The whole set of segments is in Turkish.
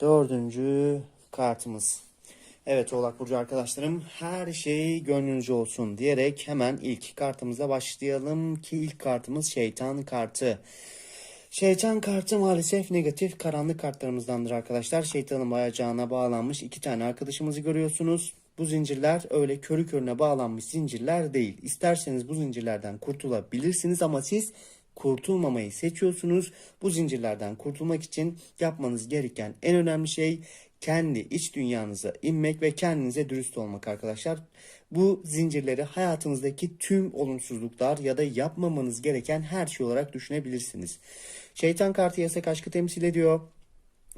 Dördüncü kartımız. Evet Oğlak Burcu arkadaşlarım her şey gönlünüzce olsun diyerek hemen ilk kartımıza başlayalım ki ilk kartımız şeytan kartı. Şeytan kartı maalesef negatif karanlık kartlarımızdandır arkadaşlar. Şeytanın bayacağına bağlanmış iki tane arkadaşımızı görüyorsunuz. Bu zincirler öyle körü körüne bağlanmış zincirler değil. İsterseniz bu zincirlerden kurtulabilirsiniz ama siz kurtulmamayı seçiyorsunuz. Bu zincirlerden kurtulmak için yapmanız gereken en önemli şey kendi iç dünyanıza inmek ve kendinize dürüst olmak arkadaşlar. Bu zincirleri hayatınızdaki tüm olumsuzluklar ya da yapmamanız gereken her şey olarak düşünebilirsiniz. Şeytan kartı yasak aşkı temsil ediyor.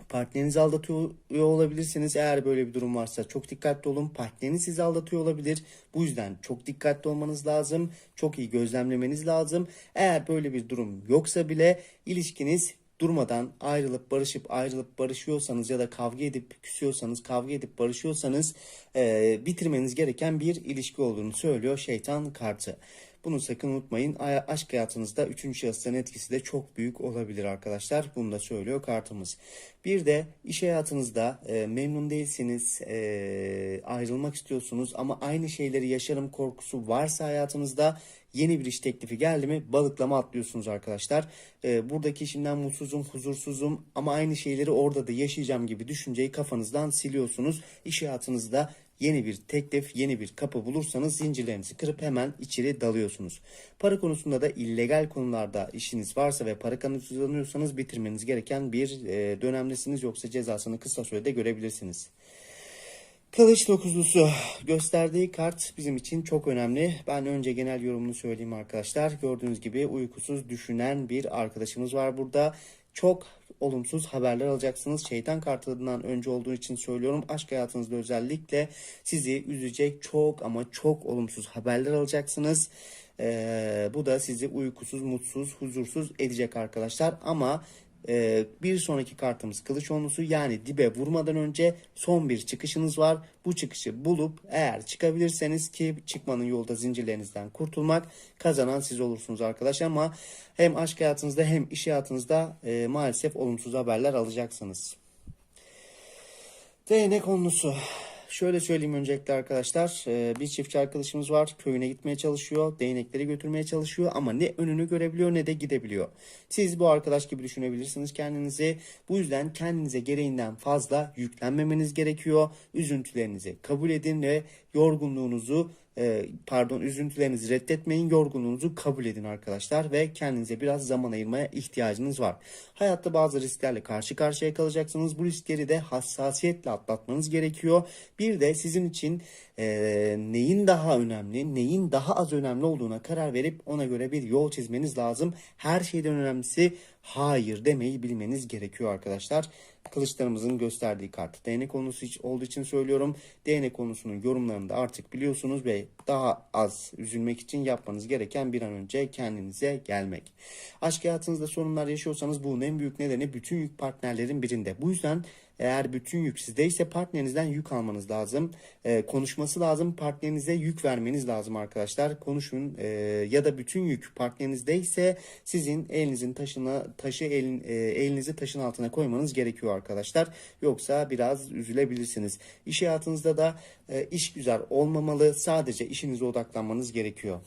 Partnerinizi aldatıyor olabilirsiniz. Eğer böyle bir durum varsa çok dikkatli olun. Partneriniz sizi aldatıyor olabilir. Bu yüzden çok dikkatli olmanız lazım. Çok iyi gözlemlemeniz lazım. Eğer böyle bir durum yoksa bile ilişkiniz durmadan ayrılıp barışıp ayrılıp barışıyorsanız ya da kavga edip küsüyorsanız kavga edip barışıyorsanız e, bitirmeniz gereken bir ilişki olduğunu söylüyor şeytan kartı. Bunu sakın unutmayın. Aşk hayatınızda üçüncü şahısların etkisi de çok büyük olabilir arkadaşlar. Bunu da söylüyor kartımız. Bir de iş hayatınızda e, memnun değilsiniz, e, ayrılmak istiyorsunuz ama aynı şeyleri yaşarım korkusu varsa hayatınızda yeni bir iş teklifi geldi mi balıklama atlıyorsunuz arkadaşlar. E, buradaki işimden mutsuzum, huzursuzum ama aynı şeyleri orada da yaşayacağım gibi düşünceyi kafanızdan siliyorsunuz. İş hayatınızda yeni bir teklif, yeni bir kapı bulursanız zincirlerinizi kırıp hemen içeri dalıyorsunuz. Para konusunda da illegal konularda işiniz varsa ve para kazanıyorsanız bitirmeniz gereken bir e, dönemdesiniz yoksa cezasını kısa sürede görebilirsiniz. Kılıç dokuzlusu gösterdiği kart bizim için çok önemli. Ben önce genel yorumunu söyleyeyim arkadaşlar. Gördüğünüz gibi uykusuz düşünen bir arkadaşımız var burada. Çok olumsuz haberler alacaksınız. Şeytan kartından önce olduğu için söylüyorum. Aşk hayatınızda özellikle sizi üzecek çok ama çok olumsuz haberler alacaksınız. Ee, bu da sizi uykusuz, mutsuz, huzursuz edecek arkadaşlar. Ama ee, bir sonraki kartımız kılıç onlusu yani dibe vurmadan önce son bir çıkışınız var. Bu çıkışı bulup eğer çıkabilirseniz ki çıkmanın yolda zincirlerinizden kurtulmak kazanan siz olursunuz arkadaşlar ama hem aşk hayatınızda hem iş hayatınızda e, maalesef olumsuz haberler alacaksınız. Değnek konusu. Şöyle söyleyeyim öncelikle arkadaşlar. e, Bir çiftçi arkadaşımız var. Köyüne gitmeye çalışıyor. Değnekleri götürmeye çalışıyor ama ne önünü görebiliyor ne de gidebiliyor. Siz bu arkadaş gibi düşünebilirsiniz kendinizi. Bu yüzden kendinize gereğinden fazla yüklenmemeniz gerekiyor. Üzüntülerinizi kabul edin ve yorgunluğunuzu e, pardon üzüntülerinizi reddetmeyin, yorgunluğunuzu kabul edin arkadaşlar ve kendinize biraz zaman ayırmaya ihtiyacınız var. Hayatta bazı risklerle karşı karşıya kalacaksınız. Bu riskleri de hassasiyetle atlatmanız gerekiyor. Bir de sizin için e, neyin daha önemli, neyin daha az önemli olduğuna karar verip ona göre bir yol çizmeniz lazım. Her şeyden önemlisi hayır demeyi bilmeniz gerekiyor arkadaşlar. Kılıçlarımızın gösterdiği kart. Değnek konusu olduğu için söylüyorum. Değnek konusunun yorumlarını da artık biliyorsunuz ve daha az üzülmek için yapmanız gereken bir an önce kendinize gelmek. Aşk hayatınızda sorunlar yaşıyorsanız bunun en büyük nedeni bütün yük partnerlerin birinde. Bu yüzden eğer bütün yük sizdeyse partnerinizden yük almanız lazım. Ee, konuşması lazım. Partnerinize yük vermeniz lazım arkadaşlar. Konuşun Ee, ya da bütün yük partnerinizdeyse sizin elinizin taşına taşı elin, e, elinizi taşın altına koymanız gerekiyor arkadaşlar. Yoksa biraz üzülebilirsiniz. İş hayatınızda da e, iş güzel olmamalı. Sadece işinize odaklanmanız gerekiyor.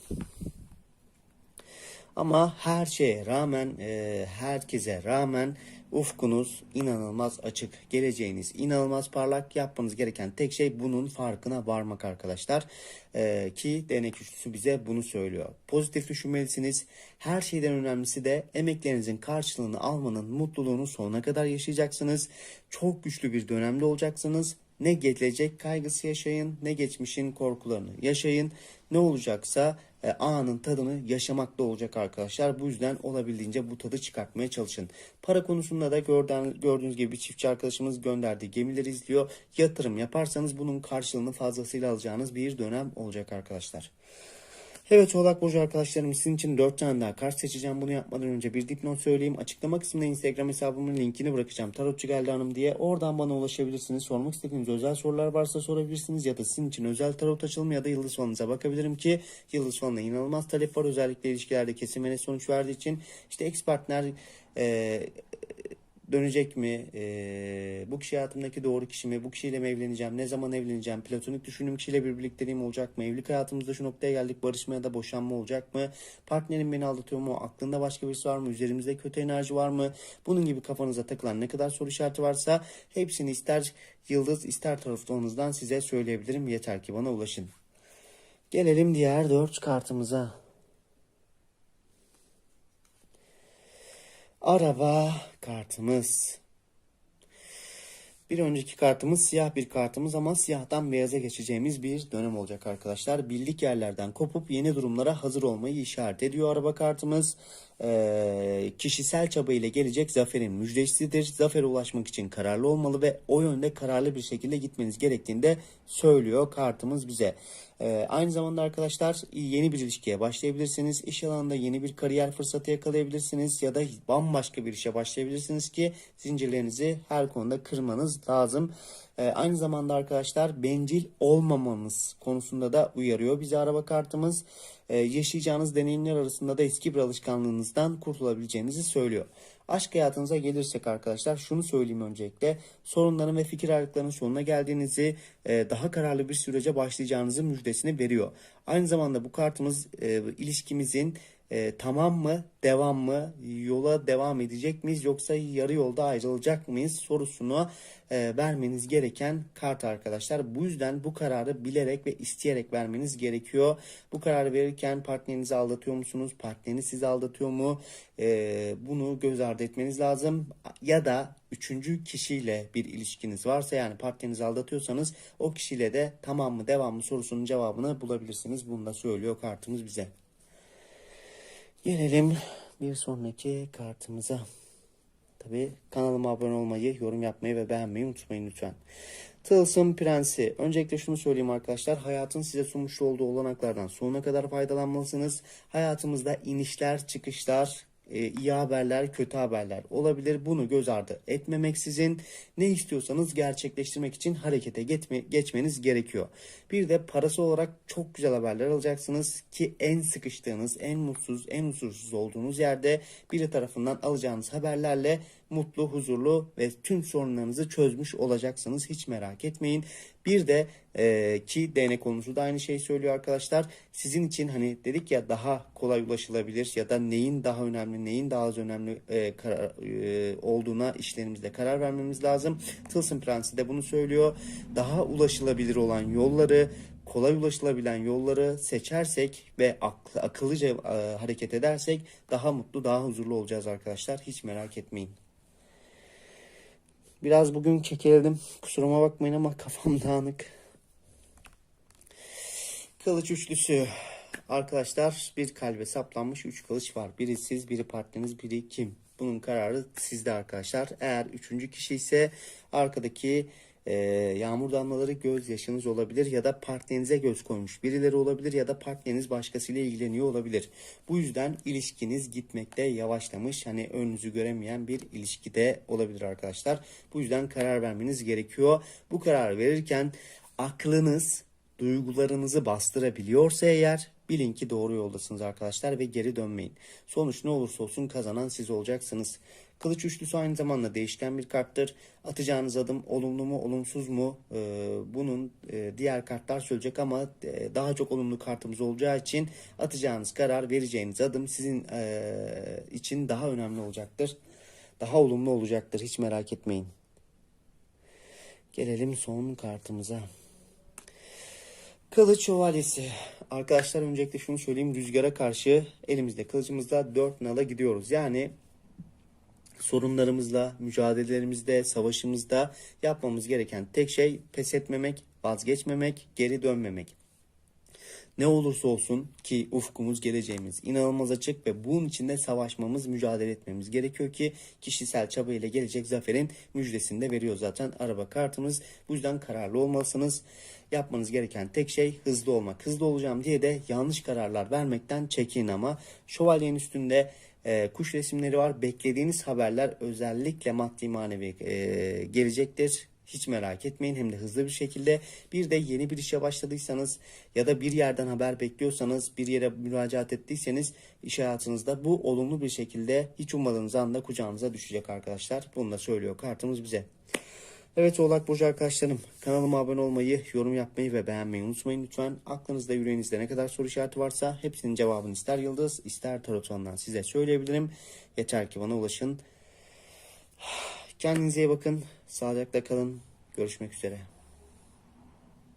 Ama her şeye rağmen, e, herkese rağmen Ufkunuz inanılmaz açık, geleceğiniz inanılmaz parlak. Yapmanız gereken tek şey bunun farkına varmak arkadaşlar. Ee, ki değnek üçlüsü bize bunu söylüyor. Pozitif düşünmelisiniz. Her şeyden önemlisi de emeklerinizin karşılığını almanın mutluluğunu sonuna kadar yaşayacaksınız. Çok güçlü bir dönemde olacaksınız. Ne gelecek kaygısı yaşayın, ne geçmişin korkularını yaşayın. Ne olacaksa e, anın tadını yaşamakta olacak arkadaşlar. Bu yüzden olabildiğince bu tadı çıkartmaya çalışın. Para konusunda da gördüğün- gördüğünüz gibi çiftçi arkadaşımız gönderdiği gemileri izliyor. Yatırım yaparsanız bunun karşılığını fazlasıyla alacağınız bir dönem olacak arkadaşlar. Evet Oğlak Burcu arkadaşlarım sizin için 4 tane daha kart seçeceğim. Bunu yapmadan önce bir dipnot söyleyeyim. Açıklama kısmına Instagram hesabımın linkini bırakacağım. Tarotçu geldi hanım diye. Oradan bana ulaşabilirsiniz. Sormak istediğiniz özel sorular varsa sorabilirsiniz. Ya da sizin için özel tarot açılımı ya da yıldız falanıza bakabilirim ki yıldız falına inanılmaz talep var. Özellikle ilişkilerde net sonuç verdiği için. işte ex partner e, dönecek mi? Ee, bu kişi hayatımdaki doğru kişi mi? Bu kişiyle mi evleneceğim? Ne zaman evleneceğim? Platonik düşündüğüm kişiyle bir birlikteliğim olacak mı? Evlilik hayatımızda şu noktaya geldik. Barışma ya da boşanma olacak mı? Partnerim beni aldatıyor mu? Aklında başka birisi var mı? Üzerimizde kötü enerji var mı? Bunun gibi kafanıza takılan ne kadar soru işareti varsa hepsini ister yıldız ister taraflarınızdan size söyleyebilirim. Yeter ki bana ulaşın. Gelelim diğer dört kartımıza. Araba kartımız. Bir önceki kartımız siyah bir kartımız ama siyahtan beyaza geçeceğimiz bir dönem olacak arkadaşlar. Bildik yerlerden kopup yeni durumlara hazır olmayı işaret ediyor araba kartımız. Ee, kişisel çaba ile gelecek zaferin müjdecisidir. Zafere ulaşmak için kararlı olmalı ve o yönde kararlı bir şekilde gitmeniz gerektiğini de söylüyor kartımız bize. Ee, aynı zamanda arkadaşlar yeni bir ilişkiye başlayabilirsiniz. İş alanında yeni bir kariyer fırsatı yakalayabilirsiniz ya da bambaşka bir işe başlayabilirsiniz ki zincirlerinizi her konuda kırmanız lazım. Ee, aynı zamanda arkadaşlar bencil olmamanız konusunda da uyarıyor bizi araba kartımız. Ee, yaşayacağınız deneyimler arasında da eski bir alışkanlığınızdan kurtulabileceğinizi söylüyor. Aşk hayatınıza gelirsek arkadaşlar şunu söyleyeyim öncelikle. Sorunların ve fikir ayrılıklarının sonuna geldiğinizi, e, daha kararlı bir sürece başlayacağınızın müjdesini veriyor. Aynı zamanda bu kartımız e, ilişkimizin e, tamam mı, devam mı, yola devam edecek miyiz yoksa yarı yolda ayrılacak mıyız sorusunu e, vermeniz gereken kart arkadaşlar. Bu yüzden bu kararı bilerek ve isteyerek vermeniz gerekiyor. Bu kararı verirken partnerinizi aldatıyor musunuz? Partneriniz sizi aldatıyor mu? E, bunu göz ardı etmeniz lazım. Ya da üçüncü kişiyle bir ilişkiniz varsa yani partnerinizi aldatıyorsanız o kişiyle de tamam mı devam mı sorusunun cevabını bulabilirsiniz. Bunu da söylüyor kartımız bize. Gelelim bir sonraki kartımıza. Tabi kanalıma abone olmayı, yorum yapmayı ve beğenmeyi unutmayın lütfen. Tılsım Prensi. Öncelikle şunu söyleyeyim arkadaşlar. Hayatın size sunmuş olduğu olanaklardan sonuna kadar faydalanmalısınız. Hayatımızda inişler, çıkışlar, e, iyi haberler, kötü haberler olabilir. Bunu göz ardı etmemeksizin ne istiyorsanız gerçekleştirmek için harekete geçme, geçmeniz gerekiyor. Bir de parası olarak çok güzel haberler alacaksınız ki en sıkıştığınız, en mutsuz, en huzursuz olduğunuz yerde biri tarafından alacağınız haberlerle mutlu, huzurlu ve tüm sorunlarınızı çözmüş olacaksınız. Hiç merak etmeyin. Bir de e, ki değnek konusu da aynı şeyi söylüyor arkadaşlar. Sizin için hani dedik ya daha kolay ulaşılabilir ya da neyin daha önemli, neyin daha az önemli e, karar, e, olduğuna işlerimizde karar vermemiz lazım. Tılsım Prensi de bunu söylüyor. Daha ulaşılabilir olan yolları kolay ulaşılabilen yolları seçersek ve akıllıca e, hareket edersek daha mutlu, daha huzurlu olacağız arkadaşlar. Hiç merak etmeyin. Biraz bugün kekeldim. Kusuruma bakmayın ama kafam dağınık. Kılıç üçlüsü. Arkadaşlar bir kalbe saplanmış üç kılıç var. Biri siz, biri partneriniz, biri kim? Bunun kararı sizde arkadaşlar. Eğer üçüncü kişi ise arkadaki e, yağmur damlaları gözyaşınız olabilir ya da partnerinize göz koymuş birileri olabilir ya da partneriniz başkasıyla ilgileniyor olabilir. Bu yüzden ilişkiniz gitmekte yavaşlamış hani önünüzü göremeyen bir ilişkide olabilir arkadaşlar. Bu yüzden karar vermeniz gerekiyor. Bu karar verirken aklınız duygularınızı bastırabiliyorsa eğer bilin ki doğru yoldasınız arkadaşlar ve geri dönmeyin. Sonuç ne olursa olsun kazanan siz olacaksınız. Kılıç üçlüsü aynı zamanda değişken bir karttır. Atacağınız adım olumlu mu olumsuz mu Ee, bunun e, diğer kartlar söyleyecek ama e, daha çok olumlu kartımız olacağı için atacağınız karar vereceğiniz adım sizin e, için daha önemli olacaktır. daha olumlu olacaktır. Hiç merak etmeyin. Gelelim son kartımıza. Kılıç şövalyesi. Arkadaşlar öncelikle şunu söyleyeyim. Rüzgara karşı elimizde kılıcımızla 4 nala gidiyoruz. Yani sorunlarımızla, mücadelelerimizde, savaşımızda yapmamız gereken tek şey pes etmemek, vazgeçmemek, geri dönmemek. Ne olursa olsun ki ufkumuz, geleceğimiz inanılmaz açık ve bunun içinde savaşmamız, mücadele etmemiz gerekiyor ki kişisel çabayla gelecek zaferin müjdesini de veriyor zaten araba kartımız. Bu yüzden kararlı olmalısınız. Yapmanız gereken tek şey hızlı olmak. Hızlı olacağım diye de yanlış kararlar vermekten çekin ama şövalyenin üstünde e, kuş resimleri var. Beklediğiniz haberler özellikle maddi manevi e, gelecektir. Hiç merak etmeyin hem de hızlı bir şekilde. Bir de yeni bir işe başladıysanız ya da bir yerden haber bekliyorsanız, bir yere müracaat ettiyseniz iş hayatınızda bu olumlu bir şekilde hiç ummadığınız anda kucağınıza düşecek arkadaşlar. Bunu da söylüyor kartımız bize. Evet Oğlak Burcu arkadaşlarım kanalıma abone olmayı, yorum yapmayı ve beğenmeyi unutmayın lütfen. Aklınızda yüreğinizde ne kadar soru işareti varsa hepsinin cevabını ister Yıldız ister Taroton'dan size söyleyebilirim. Yeter ki bana ulaşın. Kendinize iyi bakın. Sağlıcakla kalın. Görüşmek üzere.